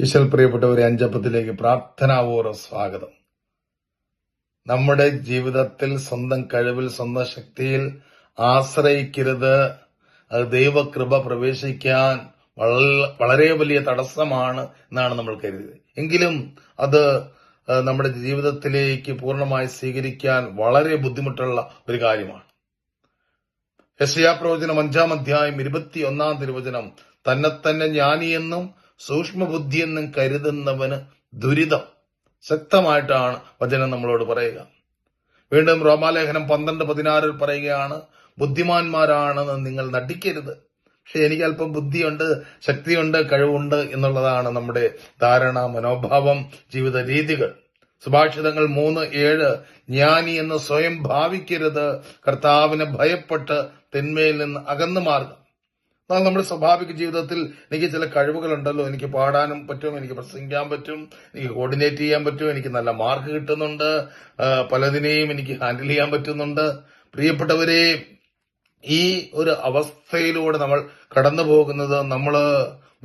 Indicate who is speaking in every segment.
Speaker 1: ഈശ്വൽ പ്രിയപ്പെട്ടവരെ അഞ്ചപ്പത്തിലേക്ക് പ്രാർത്ഥനാപൂർവ സ്വാഗതം. നമ്മുടെ ജീവിതത്തിൽ സ്വന്തം കഴിവിൽ സ്വന്തം ശക്തിയിൽ ആശ്രയിക്കരുത്. അത് ദൈവകൃപ പ്രവേശിക്കാൻ വള- വളരെ വലിയ തടസ്സമാണ് എന്നാണ് നമ്മൾ കരുതിയത്. എങ്കിലും അത് നമ്മുടെ ജീവിതത്തിലേക്ക് പൂർണമായി സ്വീകരിക്കാൻ വളരെ ബുദ്ധിമുട്ടുള്ള ഒരു കാര്യമാണ്. യശയാ പ്രവചനം അഞ്ചാം അധ്യായം ഇരുപത്തി ഒന്നാം തിരുവചനം തന്നെ തന്നെ ജ്ഞാനിയെന്നും സൂക്ഷ്മബുദ്ധിയെന്നും കരുതുന്നവന് ദുരിതം. ശക്തമായിട്ടാണ് വചനം നമ്മളോട് പറയുക. വീണ്ടും റോമാലേഖനം പന്ത്രണ്ട് പതിനാറിൽ പറയുകയാണ് ബുദ്ധിമാന്മാരാണെന്ന് നിങ്ങൾ നടിക്കരുത്. പക്ഷെ എനിക്ക് അല്പം ബുദ്ധിയുണ്ട് ശക്തിയുണ്ട് കഴിവുണ്ട് എന്നുള്ളതാണ് നമ്മുടെ ധാരണ മനോഭാവം ജീവിത രീതികൾ. സുഭാഷിതങ്ങൾ മൂന്ന് ഏഴ് ജ്ഞാനി എന്ന് സ്വയം ഭാവിക്കരുത്. കർത്താവിനെ ഭയപ്പെട്ട് തിന്മയിൽ നിന്ന് അകന്നു മാറുക എന്നാൽ നമ്മുടെ സ്വാഭാവിക ജീവിതത്തിൽ എനിക്ക് ചില കഴിവുകളുണ്ടല്ലോ. എനിക്ക് പാടാനും പറ്റും എനിക്ക് പ്രസംഗിക്കാൻ പറ്റും എനിക്ക് കോർഡിനേറ്റ് ചെയ്യാൻ പറ്റും എനിക്ക് നല്ല മാർക്ക് കിട്ടുന്നുണ്ട്. പലതിനെയും എനിക്ക് ഹാൻഡിൽ ചെയ്യാൻ പറ്റുന്നുണ്ട്. പ്രിയപ്പെട്ടവരെ ഈ ഒരു അവസ്ഥയിലൂടെ നമ്മൾ കടന്നു പോകുന്നത് നമ്മൾ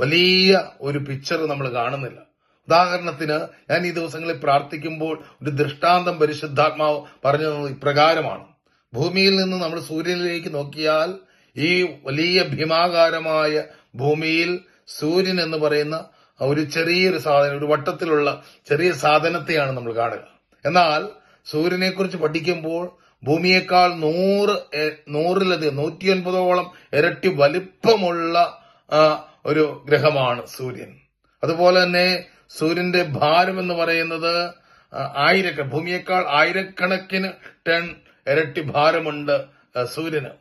Speaker 1: വലിയ ഒരു പിക്ചർ നമ്മൾ കാണുന്നില്ല. ഉദാഹരണത്തിന് ഞാൻ ഈ ദിവസങ്ങളിൽ പ്രാർത്ഥിക്കുമ്പോൾ ഒരു ദൃഷ്ടാന്തം പരിശുദ്ധാത്മാവ് പറഞ്ഞു തന്നത് ഇപ്രകാരമാണ്. ഭൂമിയിൽ നിന്ന് നമ്മൾ സൂര്യനിലേക്ക് നോക്കിയാൽ ഈ വലിയ ഭീമാകാരമായ ഭൂമിയിൽ സൂര്യൻ എന്ന് പറയുന്ന ഒരു ചെറിയൊരു സാധനം ഒരു വട്ടത്തിലുള്ള ചെറിയ സാധനത്തെയാണ് നമ്മൾ കാണുക. എന്നാൽ സൂര്യനെ കുറിച്ച് പഠിക്കുമ്പോൾ ഭൂമിയേക്കാൾ നൂറ് നൂറിലധികം നൂറ്റി ഒൻപതോളം ഇരട്ടി വലിപ്പമുള്ള ഒരു ഗ്രഹമാണ് സൂര്യൻ. അതുപോലെ തന്നെ സൂര്യന്റെ ഭാരം എന്ന് പറയുന്നത് ആയിരക്കണ ആയിരക്ക ഭൂമിയേക്കാൾ ആയിരക്കണക്കിന് ടൺ ഇരട്ടി ഭാരമുണ്ട് സൂര്യന്.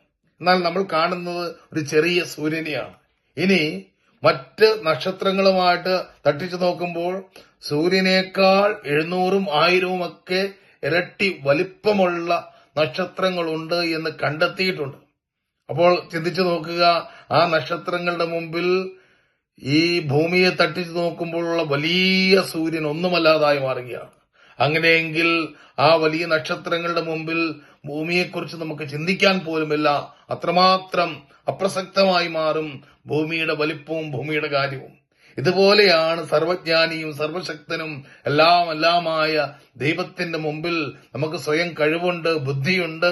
Speaker 1: എന്നാൽ നമ്മൾ കാണുന്നത് ഒരു ചെറിയ സൂര്യനെയാണ്. ഇനി മറ്റ് നക്ഷത്രങ്ങളുമായിട്ട് തട്ടിച്ചു നോക്കുമ്പോൾ സൂര്യനേക്കാൾ എഴുന്നൂറും ആയിരവും ഒക്കെ ഇരട്ടി വലിപ്പമുള്ള നക്ഷത്രങ്ങളുണ്ട് എന്ന് കണ്ടെത്തിയിട്ടുണ്ട്. അപ്പോൾ ചിന്തിച്ചു നോക്കുക ആ നക്ഷത്രങ്ങളുടെ മുമ്പിൽ ഈ ഭൂമിയെ തട്ടിച്ചു നോക്കുമ്പോഴുള്ള വലിയ സൂര്യൻ ഒന്നുമല്ലാതായി മാറുകയാണ്. അങ്ങനെയെങ്കിൽ ആ വലിയ നക്ഷത്രങ്ങളുടെ മുമ്പിൽ ഭൂമിയെക്കുറിച്ച് നമുക്ക് ചിന്തിക്കാൻ പോലുമില്ല. അത്രമാത്രം അപ്രസക്തമായി മാറും ഭൂമിയുടെ വലിപ്പവും ഭൂമിയുടെ കാര്യവും. ഇതുപോലെയാണ് സർവജ്ഞാനിയും സർവശക്തനും എല്ലാം എല്ലാമായ ദൈവത്തിന്റെ മുമ്പിൽ നമുക്ക് സ്വയം കഴിവുണ്ട് ബുദ്ധിയുണ്ട്.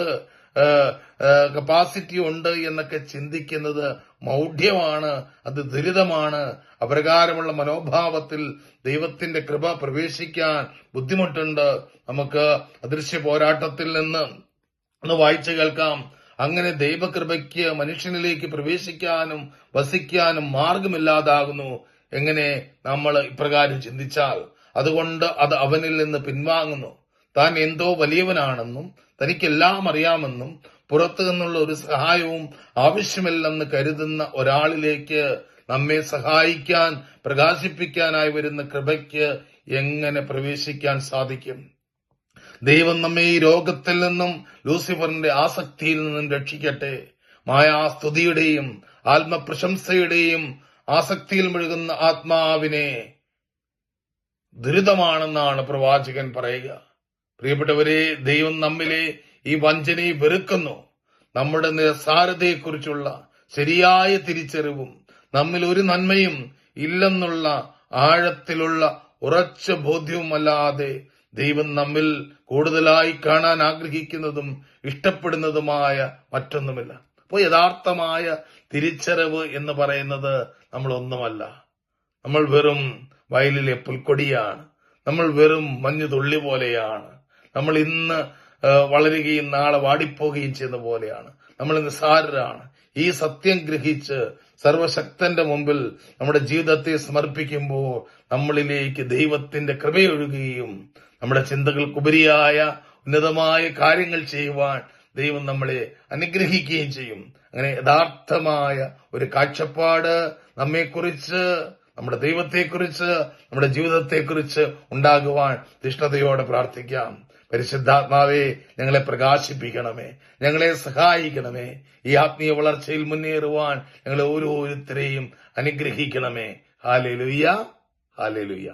Speaker 1: കപ്പാസിറ്റി ഉണ്ട് എന്നൊക്കെ ചിന്തിക്കുന്നത് മൗഢ്യമാണ് അത് ദുരിതമാണ്. അപ്രകാരമുള്ള മനോഭാവത്തിൽ ദൈവത്തിന്റെ കൃപ പ്രവേശിക്കാൻ ബുദ്ധിമുട്ടുണ്ട്. നമുക്ക് അദൃശ്യ പോരാട്ടത്തിൽ നിന്ന് ഒന്ന് വായിച്ചു കേൾക്കാം. അങ്ങനെ ദൈവകൃപയ്ക്ക് മനുഷ്യനിലേക്ക് പ്രവേശിക്കാനും വസിക്കാനും മാർഗമില്ലാതാകുന്നു. എങ്ങനെ നമ്മൾ ഇപ്രകാരം ചിന്തിച്ചാൽ? അതുകൊണ്ട് അത് അവനിൽ നിന്ന് പിൻവാങ്ങുന്നു. താൻ എന്തോ വലിയവനാണെന്നും തനിക്കെല്ലാം അറിയാമെന്നും പുറത്തു നിന്നുള്ള ഒരു സഹായവും ആവശ്യമില്ലെന്ന് കരുതുന്ന ഒരാളിലേക്ക് നമ്മെ സഹായിക്കാൻ പ്രകാശിപ്പിക്കാനായി വരുന്ന കൃപയ്ക്ക് എങ്ങനെ പ്രവേശിക്കാൻ സാധിക്കും? ദൈവം നമ്മെ ഈ രോഗത്തിൽ നിന്നും ലൂസിഫറിന്റെ ആസക്തിയിൽ നിന്നും രക്ഷിക്കട്ടെ. മായാസ്തുതിയുടെയും ആത്മപ്രശംസയുടെയും ആസക്തിയിൽ മുഴുകുന്ന ആത്മാവിനെ ദുരിതമാണെന്നാണ് പ്രവാചകൻ പറയുക. പ്രിയപ്പെട്ടവരെ ദൈവം നമ്മിലെ ഈ വഞ്ചനയെ വെറുക്കുന്നു. നമ്മുടെ നിസ്സാരതയെക്കുറിച്ചുള്ള ശരിയായ തിരിച്ചറിവും നമ്മിൽ ഒരു നന്മയും ഇല്ലെന്നുള്ള ആഴത്തിലുള്ള ഉറച്ച ബോധ്യവുമല്ലാതെ ദൈവം നമ്മിൽ കൂടുതലായി കാണാൻ ആഗ്രഹിക്കുന്നതും ഇഷ്ടപ്പെടുന്നതുമായ മറ്റൊന്നുമില്ല. അപ്പോൾ യഥാർത്ഥമായ തിരിച്ചറിവ് എന്ന് പറയുന്നത് നമ്മളൊന്നുമല്ല. നമ്മൾ വെറും വയലിലെ പുൽക്കൊടിയാണ്. നമ്മൾ വെറും മഞ്ഞുതുള്ളി പോലെയാണ്. നമ്മൾ ഇന്ന് വളരുകയും നാളെ വാടിപ്പോകുകയും ചെയ്യുന്ന പോലെയാണ്. നമ്മൾ നിസ്സാരരാണ് ഈ സത്യം ഗ്രഹിച്ച് സർവശക്തന്റെ മുമ്പിൽ നമ്മുടെ ജീവിതത്തെ സമർപ്പിക്കുമ്പോൾ നമ്മളിലേക്ക് ദൈവത്തിന്റെ കൃപയൊഴുകുകയും നമ്മുടെ ചിന്തകൾക്കുപരിയായ ഉന്നതമായ കാര്യങ്ങൾ ചെയ്യുവാൻ ദൈവം നമ്മളെ അനുഗ്രഹിക്കുകയും ചെയ്യും. അങ്ങനെ യഥാർത്ഥമായ ഒരു കാഴ്ചപ്പാട് നമ്മെക്കുറിച്ച് നമ്മുടെ ദൈവത്തെക്കുറിച്ച് നമ്മുടെ ജീവിതത്തെക്കുറിച്ച് ഉണ്ടാകുവാൻ തിഷ്ണതയോടെ പ്രാർത്ഥിക്കാം. പരിശുദ്ധാത്മാവെ ഞങ്ങളെ പ്രകാശിപ്പിക്കണമേ ഞങ്ങളെ സഹായിക്കണമേ ഈ ആത്മീയ വളർച്ചയിൽ മുന്നേറുവാൻ ഞങ്ങളെ ഓരോരുത്തരെയും അനുഗ്രഹിക്കണമേ. Hallelujah hallelujah